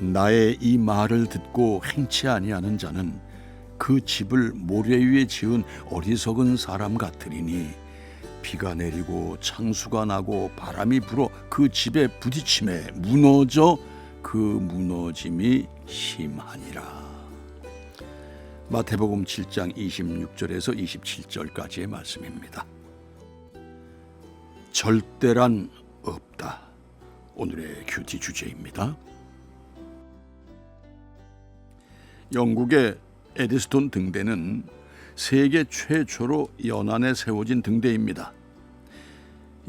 나의 이 말을 듣고 행치 아니하는 자는 그 집을 모래 위에 지은 어리석은 사람 같으리니 비가 내리고 창수가 나고 바람이 불어 그 집에 부딪힘에 무너져 그 무너짐이 심하니라. 마태복음 7장 26절에서 27절까지의 말씀입니다. 절대란 없다. 오늘의 큐티 주제입니다. 영국의 에디스톤 등대는 세계 최초로 연안에 세워진 등대입니다.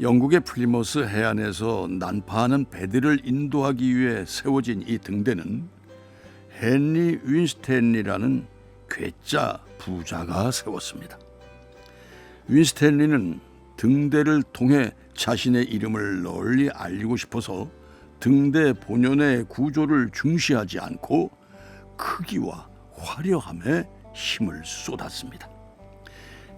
영국의 플리머스 해안에서 난파하는 배들을 인도하기 위해 세워진 이 등대는 헨리 윈스탠리라는 괴짜 부자가 세웠습니다. 윈스탠리는 등대를 통해 자신의 이름을 널리 알리고 싶어서 등대 본연의 구조를 중시하지 않고 크기와 화려함에 힘을 쏟았습니다.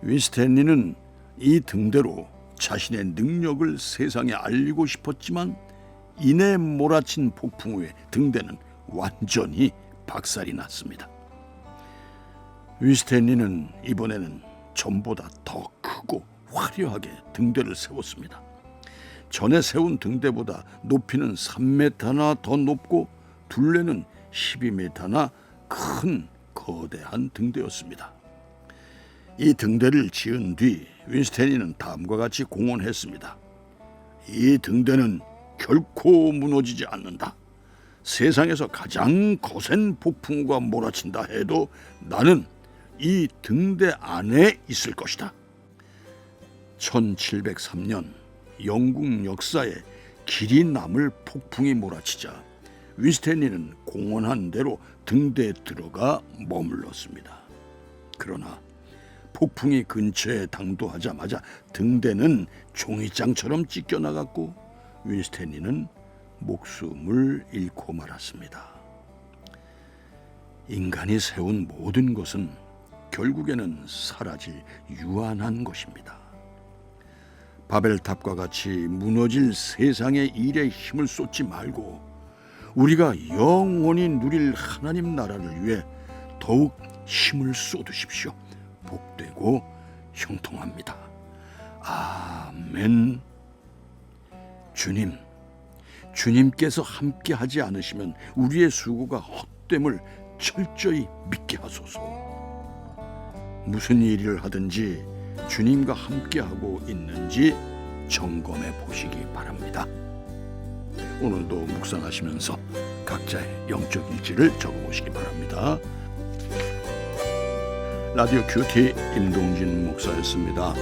윈스탠리는 이 등대로 자신의 능력을 세상에 알리고 싶었지만 이내 몰아친 폭풍 후에 등대는 완전히 박살이 났습니다. 윈스탠리는 이번에는 전보다 더 크고 화려하게 등대를 세웠습니다. 전에 세운 등대보다 높이는 3m나 더 높고 둘레는 12m나 큰 거대한 등대였습니다. 이 등대를 지은 뒤 윈스테니는 다음과 같이 공언했습니다. 이 등대는 결코 무너지지 않는다. 세상에서 가장 거센 폭풍우가 몰아친다 해도 나는 이 등대 안에 있을 것이다. 1703년 영국 역사에 길이 남을 폭풍이 몰아치자 윈스탠리는 공언한 대로 등대에 들어가 머물렀습니다. 그러나 폭풍이 근처에 당도하자마자 등대는 종이장처럼 찢겨나갔고 윈스탠리는 목숨을 잃고 말았습니다. 인간이 세운 모든 것은 결국에는 사라질 유한한 것입니다. 바벨탑과 같이 무너질 세상의 일에 힘을 쏟지 말고 우리가 영원히 누릴 하나님 나라를 위해 더욱 힘을 쏟으십시오. 복되고 형통합니다. 아멘. 주님, 주님께서 함께 하지 않으시면 우리의 수고가 헛됨을 철저히 믿게 하소서. 무슨 일을 하든지 주님과 함께하고 있는지 점검해 보시기 바랍니다. 오늘도 묵상하시면서 각자의 영적 일지를 적어보시기 바랍니다. 라디오 큐티 임동진 목사였습니다.